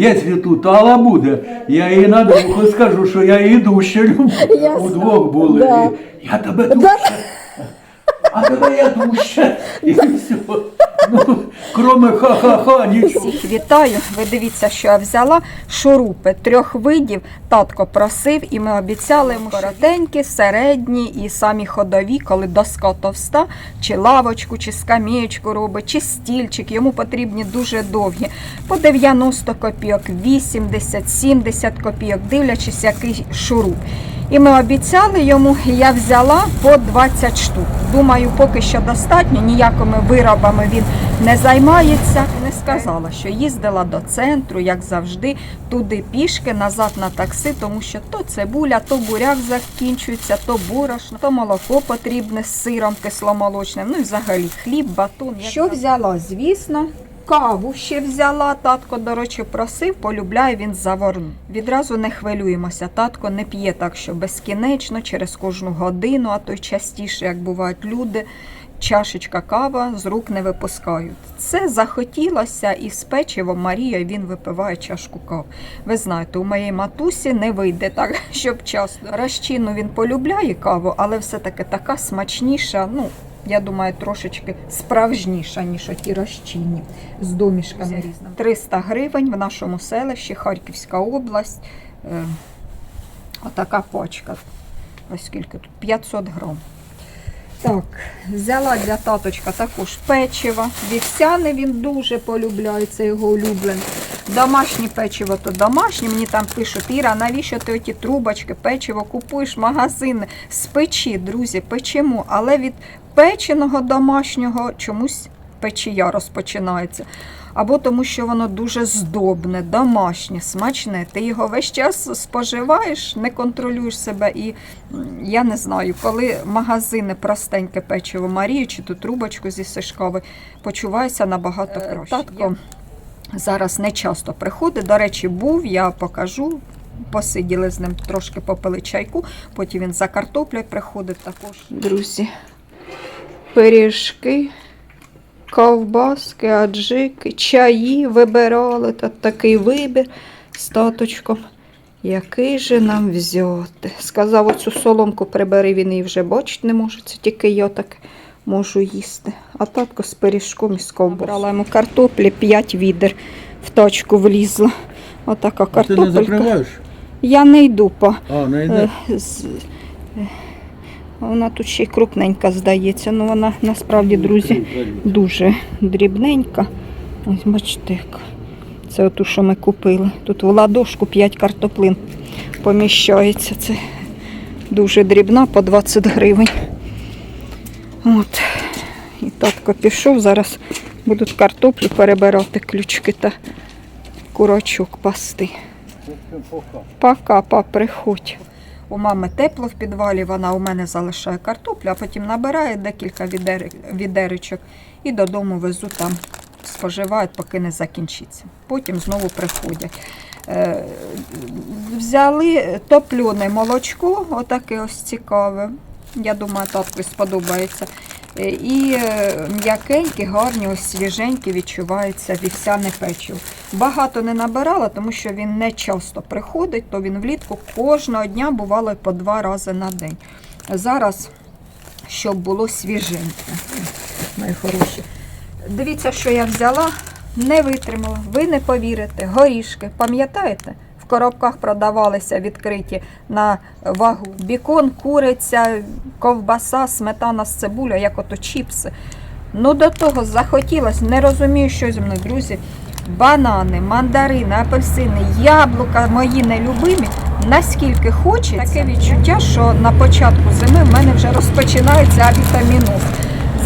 якщо тут Алла буде, я їй на духу скажу, що я її дужче люблю. Удвох були. Да. Я тебе дужче. А тебе я дужче. І все. Ну, кроме ха-ха-ха, нічого. Вітаю. Ви дивіться, що я взяла шурупи трьох видів. Татко просив, і ми обіцяли йому коротенькі, середні і самі ходові, коли доска товста, чи лавочку, чи скам'ячку робить, чи стільчик. Йому потрібні дуже довгі. По 90 копійок, 80, 70 копійок, дивлячись, який шуруп. І ми обіцяли йому, я взяла по 20 штук. Думаю, поки що достатньо, ніякими виробами він не займається. Не сказала, що їздила до центру, як завжди, туди пішки, назад на такси, тому що то цибуля, то буряк закінчується, то борошно, то молоко потрібне з сиром кисломолочним, ну і взагалі хліб, батон. Що взяла? Звісно. Каву ще взяла, татко, до речі, просив, полюбляє він заварну. Відразу не хвилюємося. Татко не п'є так, що безкінечно, через кожну годину, а то й частіше, як бувають люди, чашечка кава з рук не випускають. Це захотілося і з печивом Марія він випиває чашку кави. Ви знаєте, у моєї матусі не вийде так, щоб часто. Розчинну він полюбляє каву, але все-таки така смачніша. ну, я думаю, трошечки справжніша, ніж оті розчинні з домішками різними. 300 гривень в нашому селищі, Харківська область. Е, отака пачка. Ось скільки тут? 500 грам. Так, взяла для таточка також печиво. Вівсяне він дуже полюбляє, це його улюблене. Домашнє печиво то домашнє. Мені там пишуть, Іра, навіщо ти оті трубочки, печиво купуєш магазини? З печі, друзі, печемо. Але від печеного домашнього чомусь печія розпочинається. Або тому, що воно дуже здобне, домашнє, смачне. Ти його весь час споживаєш, не контролюєш себе. І я не знаю, коли магазини простеньке печиво Марію чи ту трубочку зі сишкови, почуваюся набагато краще. Татко зараз не часто приходить. До речі, був, я покажу. Посиділи з ним трошки попили чайку, потім він за картоплею приходить також. Друзі, пиріжки, ковбаски, аджики, чаї вибирали. Та такий вибір з таточком. Який же нам взяти? Сказав, оцю соломку прибери, він її вже бачити не може. Це тільки я так можу їсти. А татко з пиріжком і з ковбасою. Брала йому картоплі, 5 відер в точку влізла. Отака А ти не закриваєш? Я не йду по. А, не Е, йде. Вона тут ще й крупненька здається. Ну вона насправді, друзі, дуже дрібненька. Ось бачите, як. Це оту, що ми купили. Тут в ладошку 5 картоплин поміщається. Це дуже дрібна, по 20 гривень. От. І татко пішов. Зараз будуть картоплю перебирати, ключки та курочок пасти. Пока, па, приходь. У мами тепло в підвалі, вона у мене залишає картоплю, а потім набирає декілька відеречок і додому везу там, споживають, поки не закінчиться. Потім знову приходять. Е, взяли топлене молочко, отаке ось цікаве. Я думаю, татку сподобається. Е, І е, м'якенькі, гарні, ось свіженькі відчувається вівсяне печиво. Багато не набирала, тому що він не часто приходить, то він влітку кожного дня бувало по два рази на день. Зараз, щоб було свіженьке, мої хороші. Дивіться, що я взяла, не витримала. Ви не повірите, горішки, пам'ятаєте? Коробках продавалися відкриті на вагу. Бікон, куриця, ковбаса, сметана з цибулею, як ото чіпси. Ну, до того захотілося, не розумію, що зі мною, друзі. Банани, мандарини, апельсини, яблука мої нелюбимі. Наскільки хочеться, таке відчуття, що на початку зими в мене вже розпочинається авітаміноз.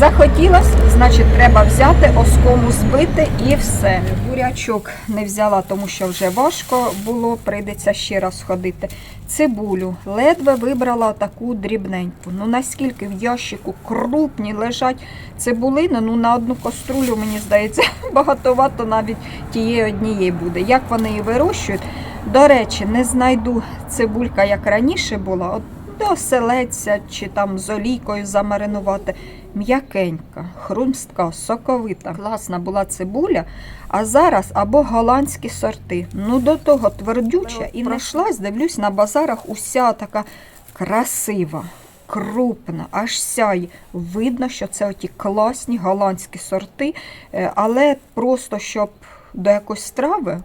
Захотілося, значить, треба взяти, оскому збити і все. Бурячок не взяла, тому що вже важко було, прийдеться ще раз ходити. Цибулю ледве вибрала таку дрібненьку. Ну наскільки в ящику крупні лежать цибулини, ну на одну каструлю, мені здається, багатовато навіть тієї однієї буде. Як вони її вирощують? До речі, не знайду цибулька, як раніше була. Оселедця чи там з олійкою замаринувати. М'якенька, хрумстка, соковита. Класна була цибуля, а зараз або голландські сорти. Ну до того твердюча і пройшлась, дивлюсь, на базарах уся така красива. Крупна, аж сяє. Видно, що це оті класні голландські сорти, е, але просто щоб до якоїсь страви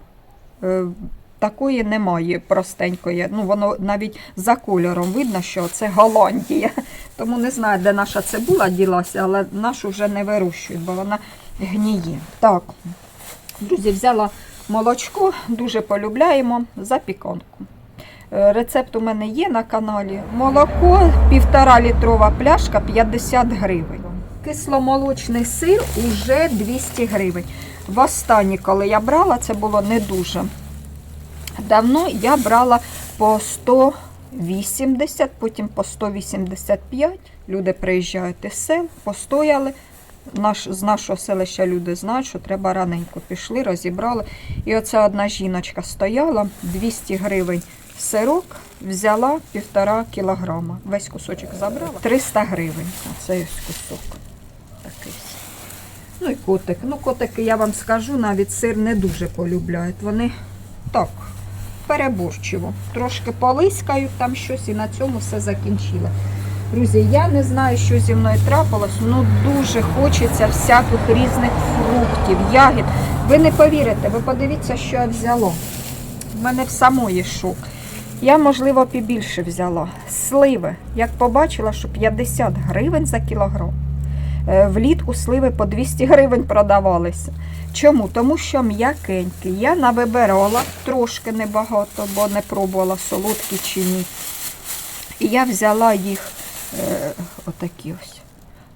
е, такої немає простенької. Ну, воно навіть за кольором видно, що це Голландія. Тому не знаю, де наша цибула ділася, але нашу вже не вирощують, бо вона гніє. Так, друзі, взяла молочко, дуже полюбляємо запіканку. Е, Рецепт у мене є на каналі. Молоко, півтора літрова пляшка 50 гривень. Кисломолочний сир уже 200 гривень. Востаннє, коли я брала, це було не дуже давно. Я брала по 180, потім по 185. Люди приїжджають із сел, постояли. Наш, з нашого селища люди знають, що треба раненько пішли, розібрали. І оця одна жіночка стояла, 200 гривень сирок, взяла півтора кілограма. Весь кусочок забрала. 300 гривень. Оцей ось кусок. Такий. Ну і котик. Ну, котики, я вам скажу, навіть сир не дуже полюбляють. Вони так, переборчиво. Трошки полискають там щось і на цьому все закінчила. Друзі, я не знаю, що зі мною трапилось, ну дуже хочеться всяких різних фруктів, ягід. Ви не повірите, ви подивіться, що я взяла. У мене в самої шок. Я, можливо, побільше взяла. Сливи. Як побачила, що 50 гривень за кілограм. Е, Влітку сливи по 200 гривень продавалися. Чому? Тому що м'якенькі. Я навибирала трошки небагато, бо не пробувала солодкі чи ні. І я взяла їх е, отакі ось.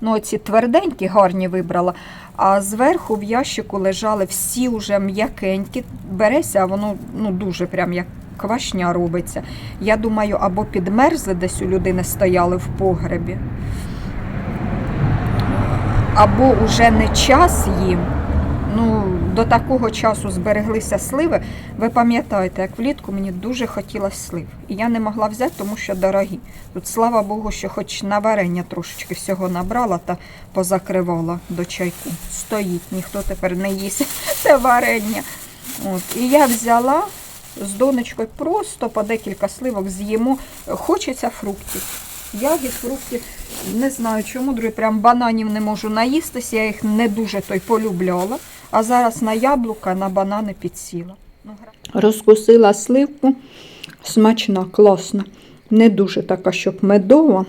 Ну, ці тверденькі, гарні вибрала. А зверху в ящику лежали всі вже м'якенькі. Береся, а воно ну, дуже прям як квашня робиться. Я думаю, або підмерзли десь у людини стояли в погребі, або вже не час їм. Ну, до такого часу збереглися сливи. Ви пам'ятаєте, як влітку мені дуже хотілося слив. І я не могла взяти, тому що дорогі. Тут, слава Богу, що хоч на варення трошечки всього набрала та позакривала до чайку. Стоїть, ніхто тепер не їсть це варення. От. І я взяла з донечкою просто по декілька сливок з'їмо. Хочеться фруктів. Ягід, фруктів. Не знаю чому, друзі, прям бананів не можу наїстися, я їх не дуже той полюбляла. А зараз на яблука, на банани підсіла. Розкусила сливку, смачна, класна. Не дуже така, щоб медова,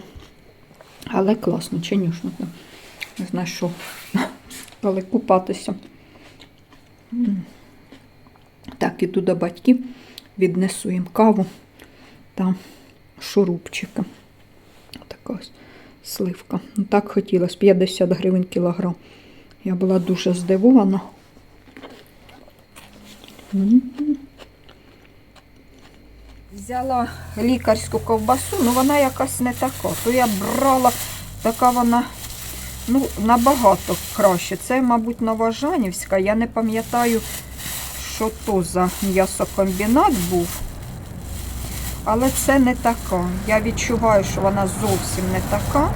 але класно, чинюшно. Не знаю, що, коли купатися. Так, іду до батьків, віднесу їм каву та шурупчика. Така ось сливка. Ну, так хотілося, 50 гривень кілограм. Я була дуже здивована. Взяла лікарську ковбасу, ну вона якась не така. То я брала, така вона ну, набагато краще. Це, мабуть, Новожанівська. Я не пам'ятаю, що то за м'ясокомбінат був. Але це не така. Я відчуваю, що вона зовсім не така.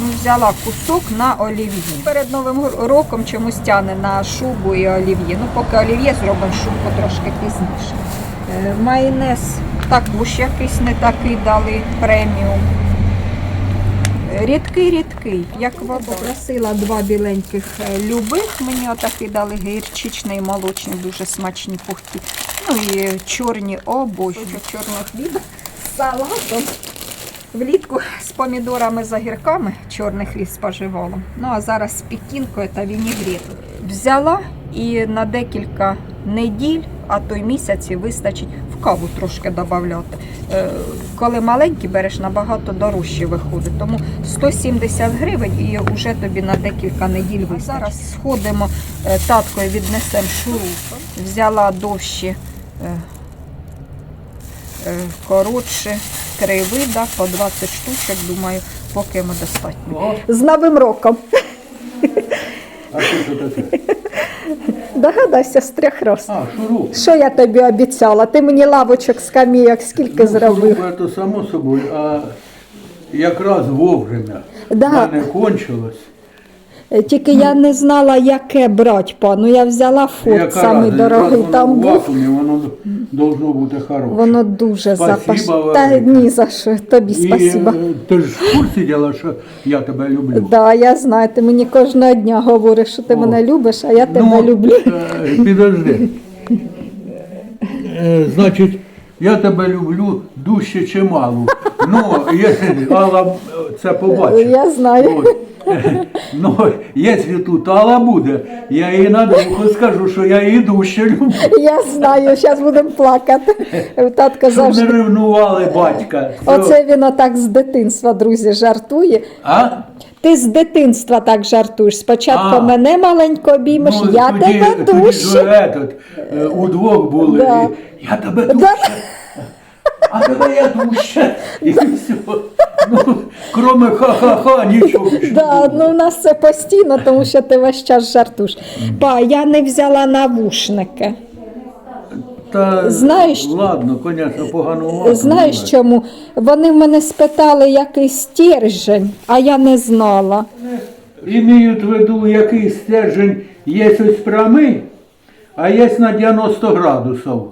Ну, взяла кусок на олів'є. Перед Новим роком чомусь тяне на шубу і олів'є. Ну, поки олів'є зробимо шубку трошки пізніше. Е, Майонез також якийсь не такий дали преміум. Е, Рідкий, рідкий. Як вода. Попросила два біленьких е, любих. Мені отакі дали гірчичний і молочний, дуже смачні пухкі. Ну і чорні обожнюю. Чорного хліба з салатом. Влітку з помідорами з огірками чорний хліб споживала. Ну а зараз з пекінкою та вінігретом. Взяла і на декілька неділь, а то й місяці вистачить в каву трошки додати. Е, Коли маленький береш, набагато дорожче виходить. Тому 170 гривень і вже тобі на декілька неділь вистачить. Зараз сходимо, е, таткою віднесемо шурупи. Взяла довші. Е, коротше, три вида, по 20 штучок, думаю, поки йому достатньо. О, З Новим роком! а що це таке? Догадайся з трьох раз. А, шуруп. Що я тобі обіцяла? Ти мені лавочок скамійок скільки зробив? Шуруп це само собою, а якраз вовремя. Да. В мене кончилось. Е, Тільки я не знала, яке брать, пану. Я взяла фот, самий дорогий там був. воно должно бути хороше. Воно дуже запаш. Та ні за що. Тобі е, ти ж в курсі діла, що я тебе люблю. Да, я знаю, ти мені кожного дня говориш, що ти О. мене любиш, а я тебе Ну, люблю. е, Підожди. Значить, я тебе люблю дужче чи мало. Ну, якщо Алла це побачить. Я знаю. От. Ну, якщо тут Алла буде, я їй на духу скажу, що я її дужче люблю. Я знаю, зараз будемо плакати. Татко Щоб завжди. не ревнували батька. Це- Оце він отак з дитинства, друзі, жартує. А? Ти з дитинства так жартуєш. Спочатку А. мене маленько обіймеш, Ну, я тоді- тебе тоді ж дужче. этот, е, удвох були. Да. і Я тебе дужче. А тебе я дужче. І все. Ну, кроме ха-ха-ха, нічого більше. Да, ну у нас це постійно, тому що ти весь час жартуєш. Па, я не взяла навушники. Та, знаєш- Ладно, звісно, погано. Знаєш чому? Вони в мене спитали, який стержень, а я не знала. Імеють в виду, який стержень є ось прямий, а є на 90 градусів.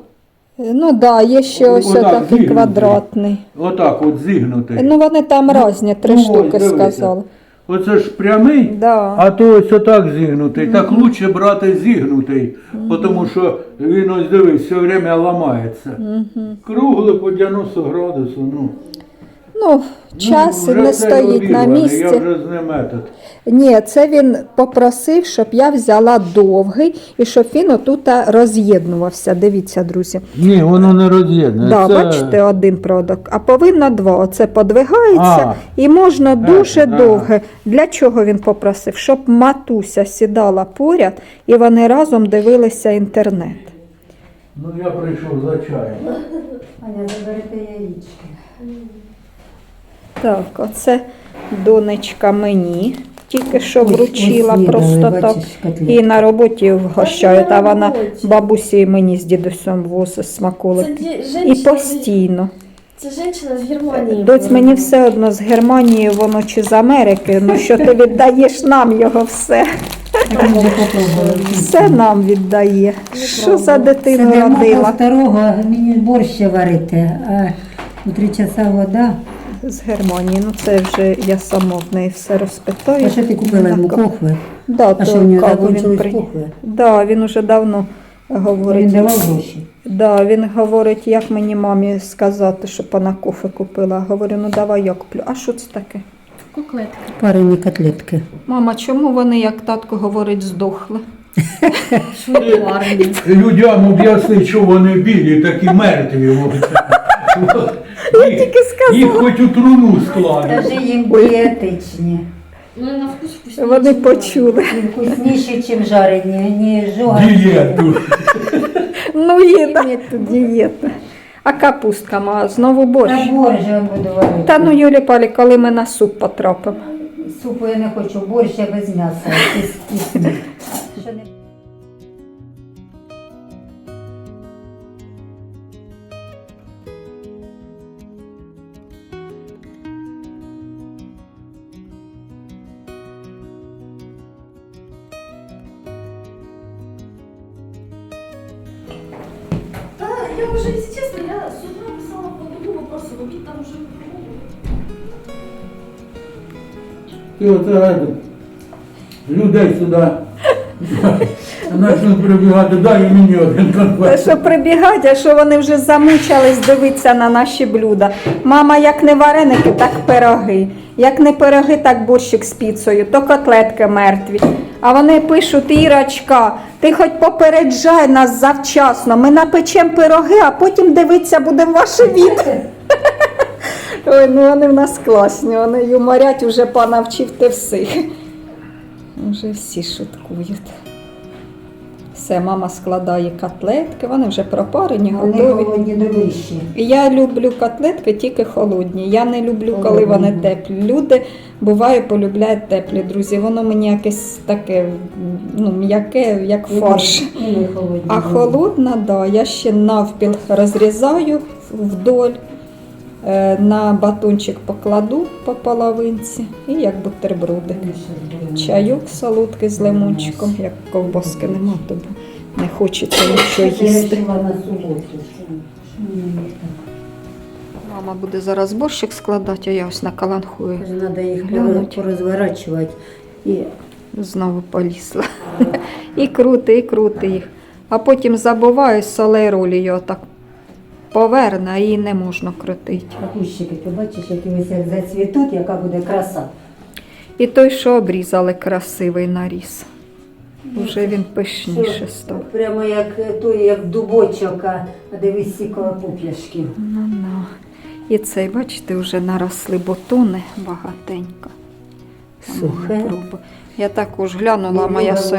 Ну так, да, є ще ось Отак, зігнутий. квадратний. Отак от зігнутий. Ну вони там різні, три Ну, штуки сказали. Оце ж прямий, Да. а то ось отак зігнутий. Так краще брати зігнутий, тому що він ось дивись, все время ламається. Кругле по 90 градусу. Ну, Ну, час ну, не стоїть на місці. Я вже з ним. Ні, це він попросив, щоб я взяла довгий і щоб він отут роз'єднувався. Дивіться, друзі. Ні, воно не роз'єднане. Да, бачите, один продок, а повинно два. Оце подвигається А. і можна дуже да. довге. Для чого він попросив? Щоб матуся сідала поряд і вони разом дивилися інтернет. Ну я прийшов за чаєм. Аня, заберете яєчки. Так, оце донечка мені. Тільки що вручила ось просто їдали, так. бачиш. І на роботі вгощають, а вона бабусі мені з дідусем возить смаколики. Це І постійно. це жінка з Германії. Доць мені все одно з Германії, воно чи з Америки, ну що ти віддаєш нам його все. Все нам віддає. Що за дитину родила старого, мені борщ варити, а у три часа вода. З Германії? Ну це вже я сама в неї все розпитаю. А що ти купила йому кохви? Да, А що то в нього він прийняв. Да, він уже давно Він говорить. давав гроші. Да, він говорить, як мені мамі сказати, щоб вона кофе купила. Говорю, ну давай я куплю. А що це таке? Коклетки. Парені котлетки. Мама, чому вони, як татко говорить, здохли? Людям об'ясни, що вони білі, такі мертві. Я тільки сказала. Їх хоч у труну складуть. Скажи їм дієтичні. Ну на вкус вкусні. Вони почули. І вкусніші, ніж жарені. Не жога. Дієту. Ну, є тут дієта. А капустка ма, знову борщ. На борщ я буду варити. Та ну, Юлі Палі, коли ми на суп потрапимо. Супу я не хочу, борщ я без м'яса. Що не- тут там вже І оце людей сюди. Почнуть прибігати, дай мені один Те, конфет. що прибігають, а що вони вже замучились дивитися на наші блюда. Мама, як не вареники, так пироги. Як не пироги, так борщик з піцею, то котлетки мертві. А вони пишуть, Ірочка, ти хоч попереджай нас завчасно. Ми напечемо пироги, а потім дивитися будемо ваше відео. Ой, ну вони в нас класні, вони юморять, уже понавчив ти всіх. Вже всі шуткують. Це мама складає котлетки, вони вже пропарені, Вони готові. холодні вищі. Я люблю котлетки тільки холодні. Я не люблю, коли вони теплі. Люди буває полюбляють теплі, друзі. Воно мені якесь таке ну, м'яке, як фарш. Холодні. А холодна, да, я ще навпіл розрізаю вдоль, е, на батончик покладу по половинці і як бутерброди. Чайок солодкий з лимончиком, як ковбаски нема, то не хочеться нічого їсти. на так. Мама буде зараз борщик складати, а я ось накаланхую. Каже, Треба їх порозворачувати. І Знову полізла. І крути, і крути їх. А потім забуваю солей ролію отак поверне, а її не можна крутити. капущики, ти бачиш, які ось як зацвітуть, яка буде краса. І той, що обрізали, красивий наріс. Уже він пишніше став. Прямо як той, як дубочок, а дивись сіко пуп'яшків. Ну, ну. І цей, бачите, вже наросли бутони багатенько. Сухе. Я також глянула, моя соль.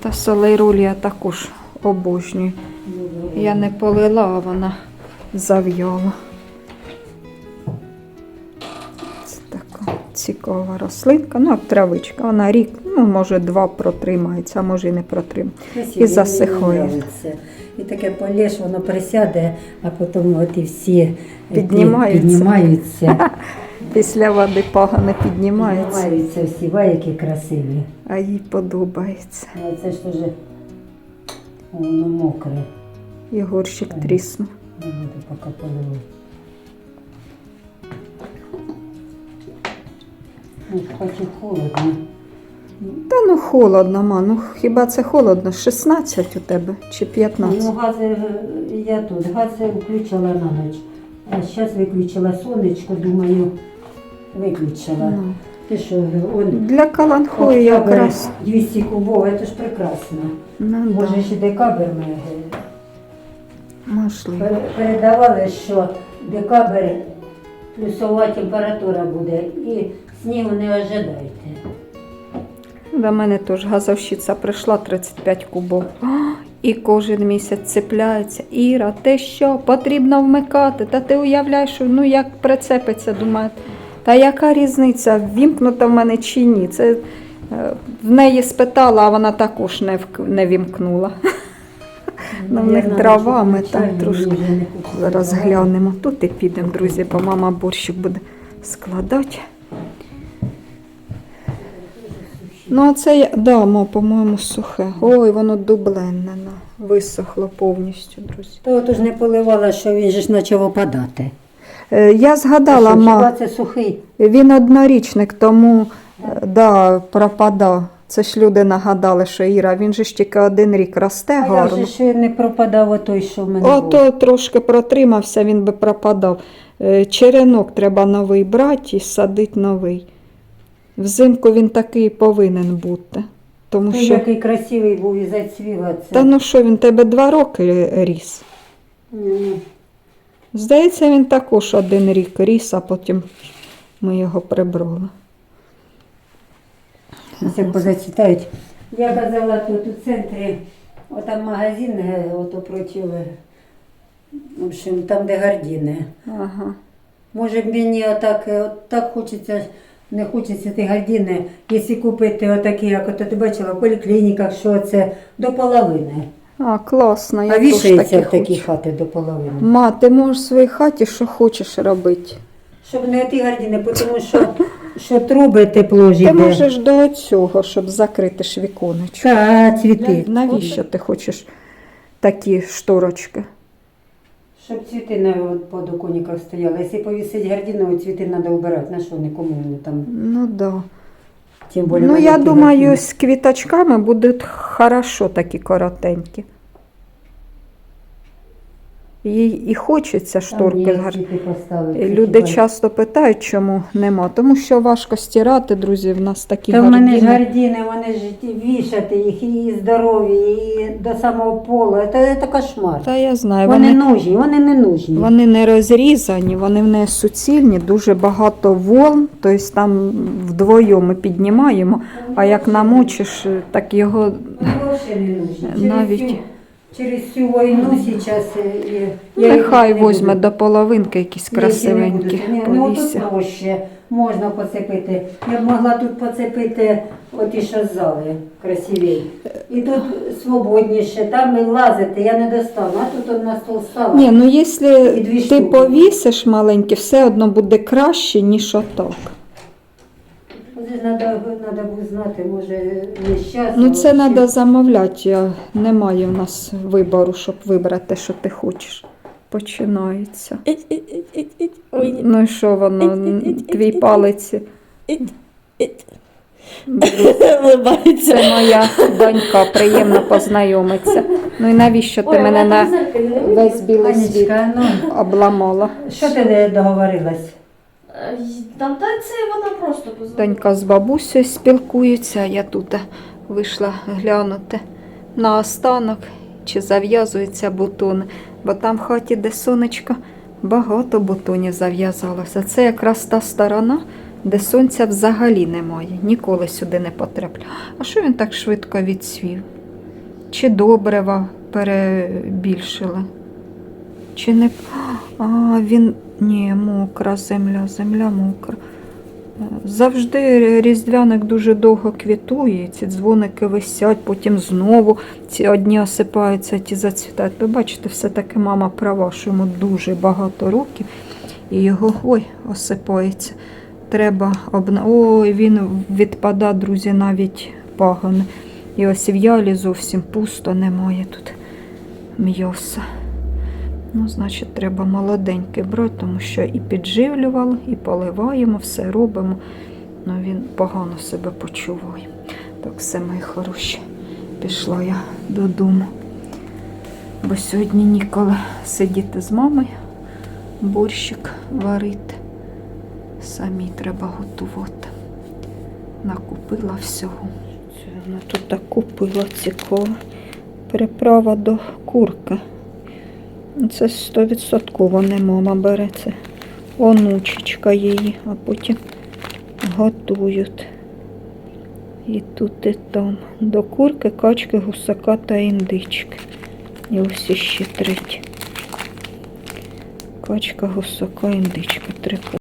Та солей ролі я також обожнюю. Я не полила, а вона зав'яла. Цікава рослинка, ну травичка. Вона рік, ну може два протримається, а може і не протримається. І засихає. І таке полєш, воно присяде, а потім от і всі Піднімаються. піднімаються. Після води погано піднімається, Піднімаються всі, ва, які красиві. а їй подобається. А це ж теж воно мокре. І горщик тріснув. Поки поливати. Ну, Хоче холодно. Та ну холодно, ма, ну хіба це холодно? 16 у тебе чи 15? Ну, гази, е, я тут, гази включила на ніч. А зараз виключила сонечко, думаю, виключила. Ну. Ти що, он, Для каланхою якраз. 200 кубов, це ж прекрасно. Ну, да, Може, ще декабрь ми можливо. пере- передавали, що декабрь плюсова температура буде і снігу не ожидайте. До мене теж газовщиця прийшла 35 кубов. А, І кожен місяць цепляється. Іра, те що? Потрібно вмикати. Та ти уявляєш, що ну як прицепиться, думаю. Та яка різниця, вімкнута в мене чи ні? Це е, в неї спитала, а вона також не, не вімкнула. Ну, в них навіть там трошки. вже не хочу Зараз глянемо. Тут і підемо, друзі, бо мама борщик буде складати. Ну, а це, я- да, по-моєму, сухе. Ой, воно дубленне, на, висохло повністю, друзі. То от ж не поливала, що він же ж почав опадати. Е, я згадала, ма, це сухий? він однорічник, тому е, да, пропадав. Це ж люди нагадали, що Іра, він же ж тільки один рік росте А я гарно. вже ще не пропадав отой, що в мене був. Ото трошки протримався, він би пропадав. Е, Черенок треба новий брати і садити новий. Взимку він такий повинен бути. Тому Той, що, який красивий був і зацвіла це. та ну що, він тебе два роки ріс. Ні. Здається, він також один рік ріс, а потім ми його прибрали. Це позацвітають. Я казала тут у центрі, отам магазин, е, ото проти, е, в общем, там, де гардіни. Ага. Може мені отак, е, от так хочеться, не хочеться ті гардіни, якщо купити отакі, як ото ти бачила в поліклініках, що це до половини. А, класно, я а теж вішається такі в такі хочу. хати до половини. Ма, ти можеш в своїй хаті що хочеш робити. Щоб не ті гардіни, тому що, що труби тепло Ти можеш до цього, щоб закрити ж віконечко. Та, цвіти. Навіщо ти хочеш такі шторочки? Щоб цвіти на от подоконниках стояли. Якщо повісить гардину, цвіти треба вбирати. На що нікому вони там. Ну да. Тим більше Ну я думаю, з квіточками будуть хорошо такі коротенькі. Їй і хочеться шторки поставити, Люди часто питають, чому нема. Тому що важко стирати, друзі, в нас такі Та в мене ж гардіни, вони ж вішати їх і здорові, і до самого полу. Це, це кошмар. Та я знаю, Вони, вони, нужні, вони не нужні. вони не розрізані, вони в неї суцільні, дуже багато волн, тобто там вдвоєм ми піднімаємо, а як намочиш, так його не. Навіть- Через цю війну зараз нехай возьме до половинки якісь красивенькі. Ні, ну тут проще. Можна поцепити. Я б могла тут поцепити оті що з зали красиві. І тут свободніше, там і лазити, я не достану, а тут он на стол стала. Ні, ну якщо І дві ти штуки. повісиш маленьке, все одно буде краще, ніж отак. Це треба, знати, може, час. Ну це треба замовляти. Немає в нас вибору, щоб вибрати що ти хочеш. Починається. Ну і що воно, твій палець? Це моя донька, приємно познайомитися. Ну і навіщо ти мене на весь білий світ ну, обламала? що ти не договорилась? Там та це вона просто позвонила. Донька з бабусею спілкується, я тут вийшла глянути на останок, чи зав'язуються бутони, бо там в хаті, де сонечко, багато бутонів зав'язалося. Це якраз та сторона, де сонця взагалі немає, ніколи сюди не потрапляє. А що він так швидко відсвів? Чи добрива перебільшили? Чи не. А, він. Ні, мокра земля, земля мокра. Е, Завжди різдвяник дуже довго квітує, ці дзвоники висять, потім знову ці одні осипаються, ті зацвітають. Ви бачите, все-таки мама права, що йому дуже багато років, і його ой, осипається. Треба обна... Ой, він відпада, друзі, навіть пагони. І ось в ялі зовсім пусто, немає тут м'яса. Ну, значить, треба молоденький брати, тому що і підживлювали, і поливаємо, все робимо. Ну, він погано себе почуває. Так, все, мої хороші. Пішла я додому. Бо сьогодні ніколи сидіти з мамою, борщик варити. Самі треба готувати. Накупила всього. Вона тут купила цікаво. Приправа до курки. Це стовідсотково не мама бере, це онучечка її, а потім готують. І тут, і там. До курки, качки, гусака та індички. І ось іще третє. Качка, гусака, індичка. Три